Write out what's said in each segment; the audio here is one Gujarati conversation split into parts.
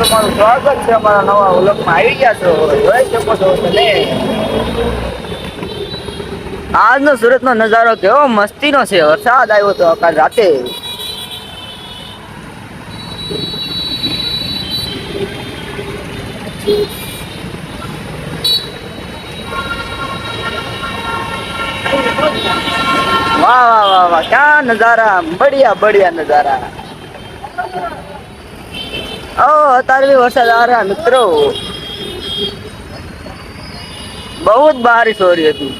તમારું સ્વાગત છે. અમારા નવા વ્લોગમાં આવી ગયા છો. જોઈ શકો છો તમે. આજનો સુરતનો નજારો કેવો મસ્તીનો છે. વરસાદ આવ્યો તો કાલ રાતે. વાહ વાહ વાહ વાહ. ક્યાં નજારા? બઢિયા બઢિયા નજારા. ઓ અત્યારે બી વરસાદ આ રહ્યા, મિત્રો. બહુ જ બારિશ હો રહી હતી.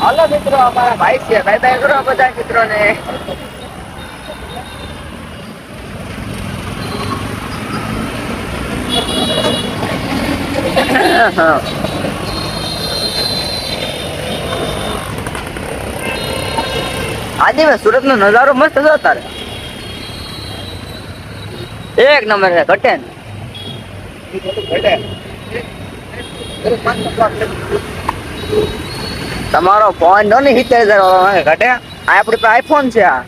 હાલો, મિત્રો, અમારા ભાઈ છે. ભાઈ ભાઈ, કરો બધા મિત્રોને. હા. આજે મેં સુરત નો નજારો મસ્ત હતો તારે એક નંબર છે, ઘટે. તમારો ફોન નો ને સિત્તેર હજાર ઘટે? આ આપડે પાસે આઈફોન છે આ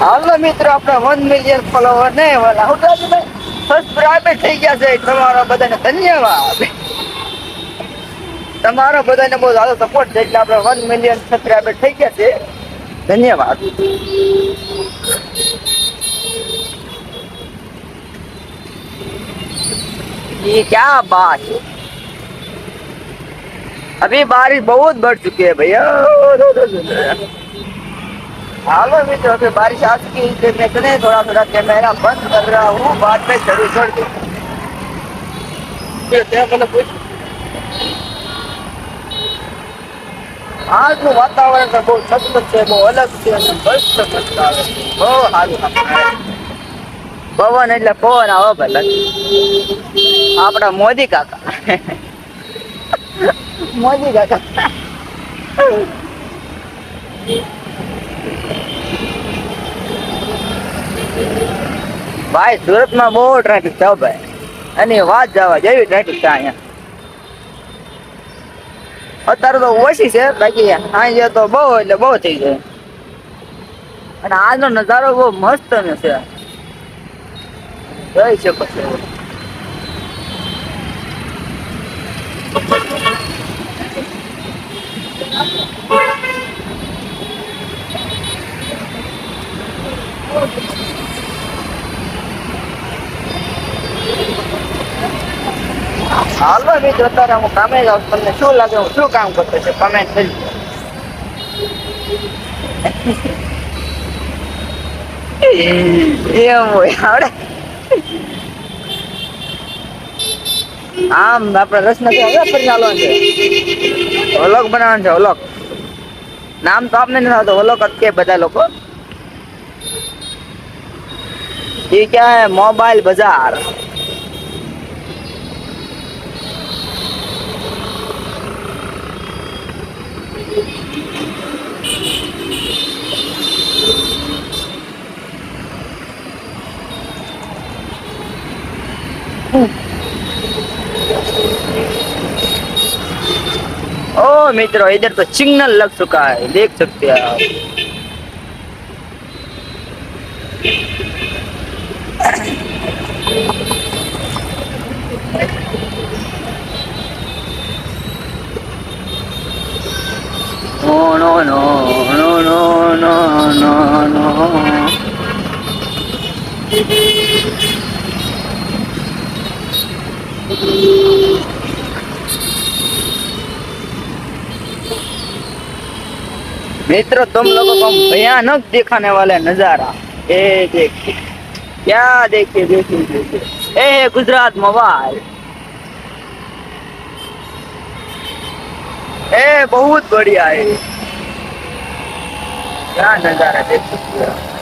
હાલો મિત્રો આપણે વન મિલિયન ફોલોવર ને વાલા હું તો સબસ્ક્રાઇબર થઈ ગયા છે તમારો બધાને ધન્યવાદ તમારો બધાને બહુ સારો સપોર્ટ છે એટલે આપણે વન મિલિયન સબસ્ક્રાઇબર થઈ ગયા છે ધન્યવાદ ये क्या बात है अभी बारिश बहुत बढ़ चुकी है भैया हालो मित्रों अभी बारिश आ चुकी है इसलिए मैं सुने थोड़ा थोड़ा कैमरा बंद कर रहा हूँ बाद में शुरू कर दूँ આજનું વાતાવરણ તો બહુ સખત છે બહુ અલગ છે અને મસ્ત મસ્ત આવે છે બહુ સારું લાગે. પવન એટલે પવન આવો ભલે આપણા મોદી કાકા મોદી કાકા ભાઈ, સુરતમાં બહુ ટ્રાફિક છે ભાઈ. અને વાત જવા જેવી ટ્રાફિક છે અહીંયા. અત્યારે તો ઓછી છે, બાકી અહીંયા તો બહુ એટલે બહુ થઈ જાય અને આજનો નજારો બહુ મસ્ત છે. જોઈ શકો છો હાલમાં મિત્રો અત્યારે હું કામે જાઉં તમને શું લાગે? હું શું કામ કરતો છે? કમેન્ટ કરી એમ હોય. આવડે. આમ આપણે રસ નથી હવે ફરી ચાલવાનું છે. ઓલોક બનાવવાનું છે ઓલોક નામ તો આપને નથી આવતું. ઓલોક જ કે બધા લોકો. એ ક્યાં મોબાઈલ બજાર. ओ मित्रों इधर तो सिग्नल लग चुका है देख सकते हैं आप No, no, no, no, no, no, no, no. मित्रों तुम लोगों को हम भयानक दिखाने वाले नजारा ए देखिए क्या देखिए देखिए देखिए ए गुजरात मोबाइल ए बहुत बढ़िया है क्या नजारा देख सकते हो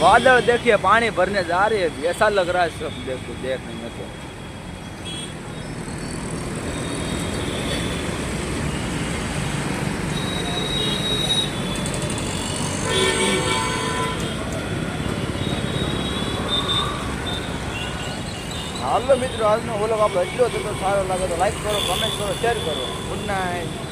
बादल देखिए पानी भरने जा रही है अभी ऐसा लग रहा है सब देखो देखने में तो હાલો મિત્રો આજનો વ્લોગ આપણો એટલો જ હતો સારો લાગે તો લાઈક કરો કમેન્ટ કરો શેર કરો ગુડ નાઇટ